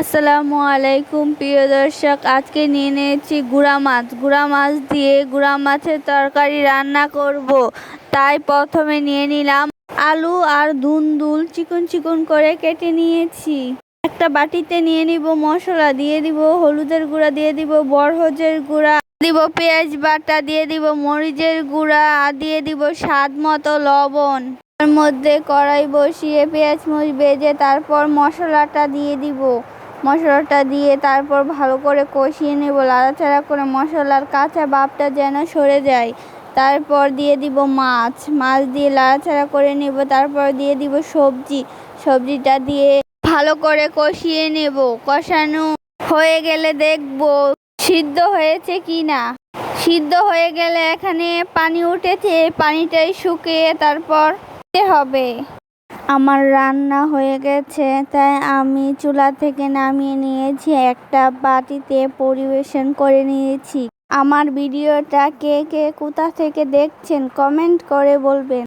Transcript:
আসসালামু আলাইকুম, প্রিয় দর্শক। আজকে নিয়ে নিয়েছি গুড়া মাছ। গুড়া মাছ দিয়ে গুড়া মাছের তরকারি রান্না করব। তাই প্রথমে নিয়ে নিলাম আলু আর দুন্দুল চিকন চিকন করে কেটে নিয়েছি। একটা বাটিতে নিয়ে নিব মশলা, দিয়ে দিব হলুদের গুঁড়া, দিয়ে দিব বরহজের গুঁড়া দিব পেঁয়াজ বাটা, দিয়ে দিব মরিচের গুঁড়া, আর দিয়ে দিব স্বাদ মতো লবণ। তার মধ্যে কড়াই বসিয়ে পেঁয়াজ মরিচ ভেজে তারপর মশলাটা দিয়ে দিব। মশলাটা দিয়ে তারপর ভালো করে কষিয়ে নেব। লাড়াচাড়া করে মশলার কাঁচা ভাবটা যেন সরে যায়। তারপর দিয়ে দিব মাছ। মাছ দিয়ে লাড়াচাড়া করে নেব। তারপর দিয়ে দিব সবজি। সবজিটা দিয়ে ভালো করে কষিয়ে নেব। কষানো হয়ে গেলে দেখব সিদ্ধ হয়েছে কি না সিদ্ধ হয়ে গেলে এখানে পানি উঠেছে। পানিটাই শুকিয়ে তারপর হবে। আমার রান্না হয়ে গেছে, তাই আমি চুলা থেকে নামিয়ে নিয়েছি, একটা বাটিতে পরিবেশন করে নিয়েছি। আমার ভিডিওটা কে কে কোথা থেকে দেখছেন কমেন্ট করে বলবেন।